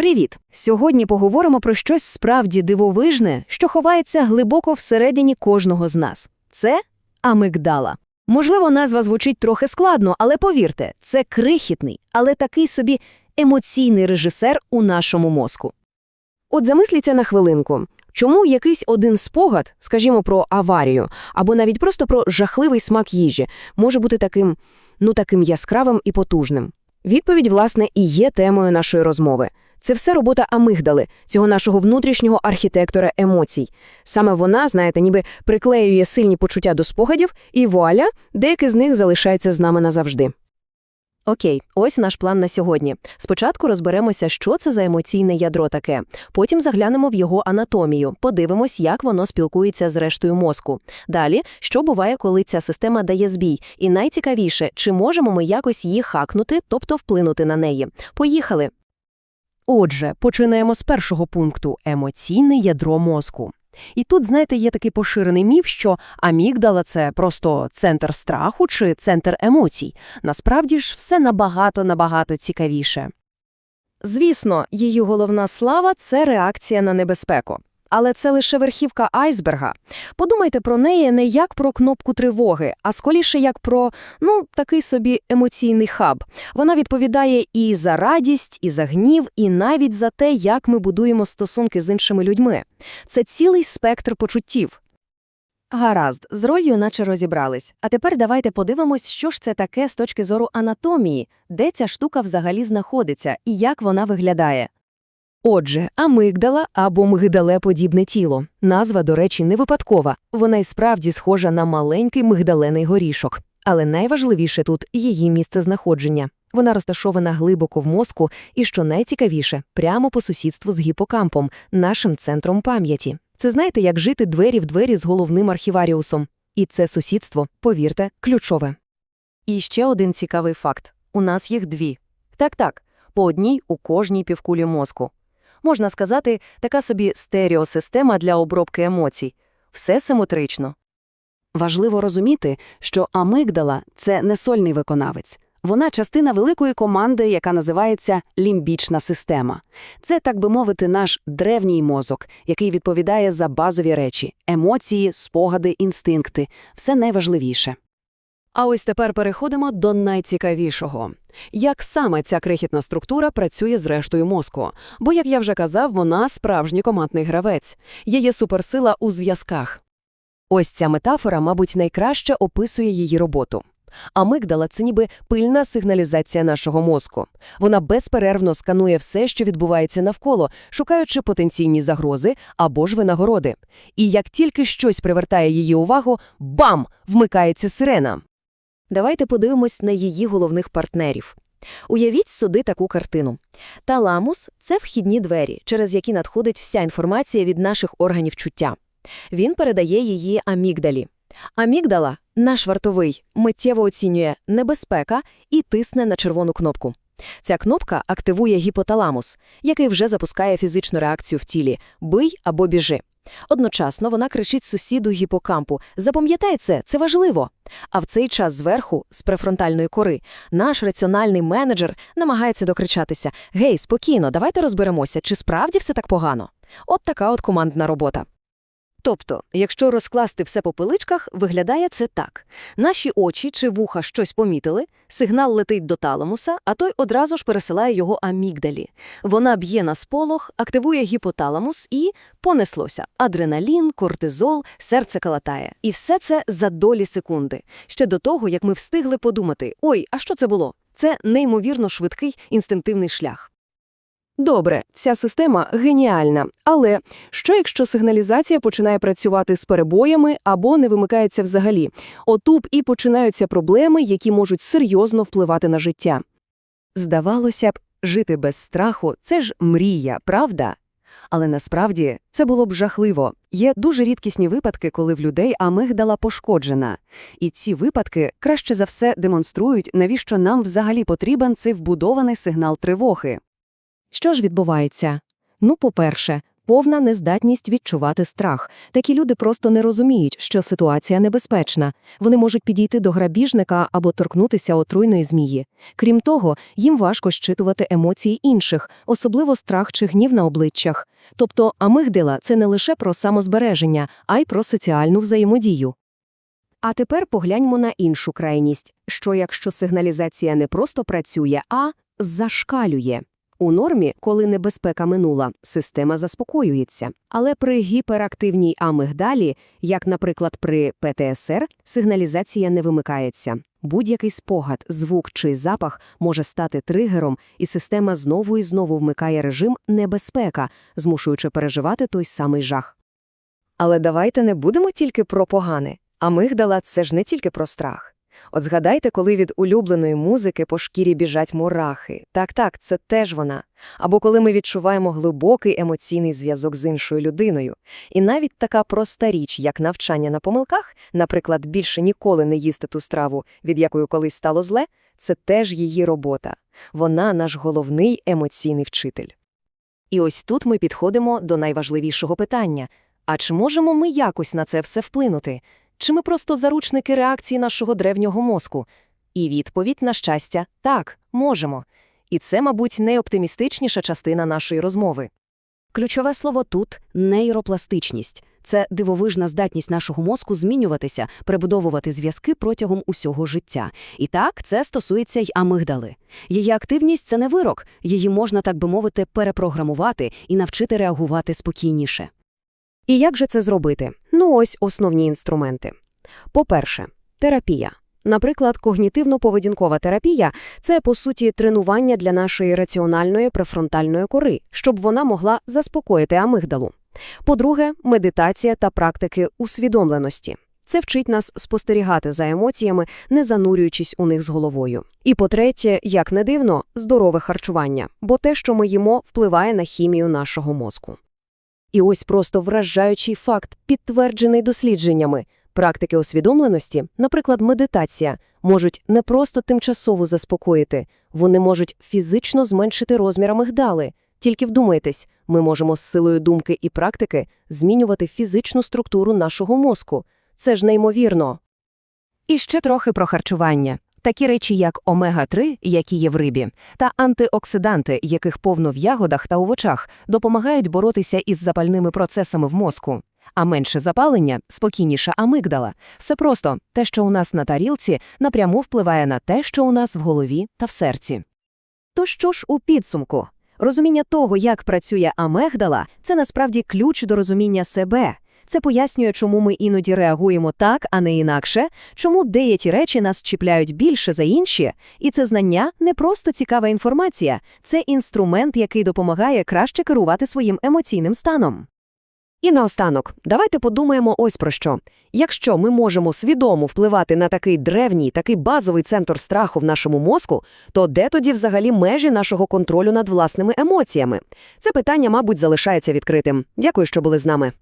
Привіт! Сьогодні поговоримо про щось справді дивовижне, що ховається глибоко всередині кожного з нас. Це амигдала. Можливо, назва звучить трохи складно, але повірте, це крихітний, але такий собі емоційний режисер у нашому мозку. От замисліться на хвилинку. Чому якийсь один спогад, скажімо, про аварію, або навіть просто про жахливий смак їжі, може бути таким, ну таким яскравим і потужним? Відповідь, власне, і є темою нашої розмови. Це все робота амигдали, цього нашого внутрішнього архітектора емоцій. Саме вона, знаєте, ніби приклеює сильні почуття до спогадів, і вуаля, деякі з них залишаються з нами назавжди. Окей, ось наш план на сьогодні. Спочатку розберемося, що це за емоційне ядро таке. Потім заглянемо в його анатомію, подивимось, як воно спілкується з рештою мозку. Далі, що буває, коли ця система дає збій. І найцікавіше, чи можемо ми якось її хакнути, тобто вплинути на неї. Поїхали. Отже, починаємо з першого пункту – емоційне ядро мозку. І тут, знаєте, є такий поширений міф, що амігдала – це просто центр страху чи центр емоцій. Насправді ж все набагато-набагато цікавіше. Звісно, її головна слава – це реакція на небезпеку. Але це лише верхівка айсберга. Подумайте про неї не як про кнопку тривоги, а скоріше як про, ну, такий собі емоційний хаб. Вона відповідає і за радість, і за гнів, і навіть за те, як ми будуємо стосунки з іншими людьми. Це цілий спектр почуттів. Гаразд, з ролью наче розібрались. А тепер давайте подивимось, що ж це таке з точки зору анатомії, де ця штука взагалі знаходиться і як вона виглядає. Отже, амигдала або мигдалеподібне тіло. Назва, до речі, не випадкова. Вона й справді схожа на маленький мигдалений горішок. Але найважливіше тут її місцезнаходження. Вона розташована глибоко в мозку і, що найцікавіше, прямо по сусідству з гіпокампом, нашим центром пам'яті. Це знаєте, як жити двері в двері з головним архіваріусом. І це сусідство, повірте, ключове. І ще один цікавий факт. У нас їх дві. Так-так, по одній у кожній півкулі мозку. Можна сказати, така собі стереосистема для обробки емоцій. Все симетрично. Важливо розуміти, що амигдала – це не сольний виконавець. Вона частина великої команди, яка називається лімбічна система. Це, так би мовити, наш древній мозок, який відповідає за базові речі – емоції, спогади, інстинкти – все найважливіше. А ось тепер переходимо до найцікавішого. Як саме ця крихітна структура працює з рештою мозку? Бо, як я вже казав, вона справжній командний гравець. Її суперсила у зв'язках. Ось ця метафора, мабуть, найкраще описує її роботу. Амигдала – це ніби пильна сигналізація нашого мозку. Вона безперервно сканує все, що відбувається навколо, шукаючи потенційні загрози або ж винагороди. І як тільки щось привертає її увагу, бам! вмикається сирена. Давайте подивимось на її головних партнерів. Уявіть сюди таку картину. Таламус – це вхідні двері, через які надходить вся інформація від наших органів чуття. Він передає її амігдалі. Амігдала, наш вартовий, миттєво оцінює небезпека і тисне на червону кнопку. Ця кнопка активує гіпоталамус, який вже запускає фізичну реакцію в тілі «бий або біжи». Одночасно вона кричить сусіду гіпокампу «Запам'ятай це, це важливо!» А в цей час зверху, з префронтальної кори, наш раціональний менеджер намагається докричатися «Гей, спокійно, давайте розберемося, чи справді все так погано?» От така от командна робота. Тобто, якщо розкласти все по пиличках, виглядає це так. Наші очі чи вуха щось помітили, сигнал летить до таламуса, а той одразу ж пересилає його амігдалі. Вона б'є на сполох, активує гіпоталамус і понеслося. Адреналін, кортизол, серце калатає. І все це за долі секунди. Ще до того, як ми встигли подумати, ой, а що це було? Це неймовірно швидкий інстинктивний шлях. Добре, ця система геніальна, але що якщо сигналізація починає працювати з перебоями або не вимикається взагалі? Отут і починаються проблеми, які можуть серйозно впливати на життя. Здавалося б, жити без страху це ж мрія, правда? Але насправді це було б жахливо. Є дуже рідкісні випадки, коли в людей амигдала пошкоджена. І ці випадки краще за все демонструють, навіщо нам взагалі потрібен цей вбудований сигнал тривоги. Що ж відбувається? Ну, по-перше, повна нездатність відчувати страх. Такі люди просто не розуміють, що ситуація небезпечна. Вони можуть підійти до грабіжника або торкнутися отруйної змії. Крім того, їм важко щитувати емоції інших, особливо страх чи гнів на обличчях. Тобто амигдала – це не лише про самозбереження, а й про соціальну взаємодію. А тепер погляньмо на іншу крайність, що якщо сигналізація не просто працює, а зашкалює. У нормі, коли небезпека минула, система заспокоюється. Але при гіперактивній амигдалі, як, наприклад, при ПТСР, сигналізація не вимикається. Будь-який спогад, звук чи запах може стати тригером, і система знову і знову вмикає режим «небезпека», змушуючи переживати той самий жах. Але давайте не будемо тільки про погане. Амигдала – це ж не тільки про страх. От згадайте, коли від улюбленої музики по шкірі біжать мурахи. Так-так, це теж вона. Або коли ми відчуваємо глибокий емоційний зв'язок з іншою людиною. І навіть така проста річ, як навчання на помилках, наприклад, більше ніколи не їсти ту страву, від якої колись стало зле, це теж її робота. Вона наш головний емоційний вчитель. І ось тут ми підходимо до найважливішого питання. А чи можемо ми якось на це все вплинути? Чи ми просто заручники реакції нашого древнього мозку? І відповідь, на щастя, так, можемо. І це, мабуть, найоптимістичніша частина нашої розмови. Ключове слово тут – нейропластичність. Це дивовижна здатність нашого мозку змінюватися, перебудовувати зв'язки протягом усього життя. І так, це стосується й амигдали. Її активність – це не вирок, її можна, так би мовити, перепрограмувати і навчити реагувати спокійніше. І як же це зробити? Ну ось основні інструменти. По-перше, терапія. Наприклад, когнітивно-поведінкова терапія – це, по суті, тренування для нашої раціональної префронтальної кори, щоб вона могла заспокоїти амигдалу. По-друге, медитація та практики усвідомленості. Це вчить нас спостерігати за емоціями, не занурюючись у них з головою. І по-третє, як не дивно, здорове харчування, бо те, що ми їмо, впливає на хімію нашого мозку. І ось просто вражаючий факт, підтверджений дослідженнями. Практики усвідомленості, наприклад, медитація, можуть не просто тимчасово заспокоїти, вони можуть фізично зменшити розмір амигдали. Тільки вдумайтесь, ми можемо з силою думки і практики змінювати фізичну структуру нашого мозку. Це ж неймовірно. І ще трохи про харчування. Такі речі, як омега-3, які є в рибі, та антиоксиданти, яких повно в ягодах та овочах, допомагають боротися із запальними процесами в мозку. А менше запалення – спокійніша амигдала. Все просто – те, що у нас на тарілці, напряму впливає на те, що у нас в голові та в серці. То що ж у підсумку? Розуміння того, як працює амегдала, це насправді ключ до розуміння себе. Це пояснює, чому ми іноді реагуємо так, а не інакше, чому деякі речі нас чіпляють більше за інші, і це знання не просто цікава інформація, це інструмент, який допомагає краще керувати своїм емоційним станом. І наостанок, давайте подумаємо ось про що. Якщо ми можемо свідомо впливати на такий древній, такий базовий центр страху в нашому мозку, то де тоді взагалі межі нашого контролю над власними емоціями? Це питання, мабуть, залишається відкритим. Дякую, що були з нами.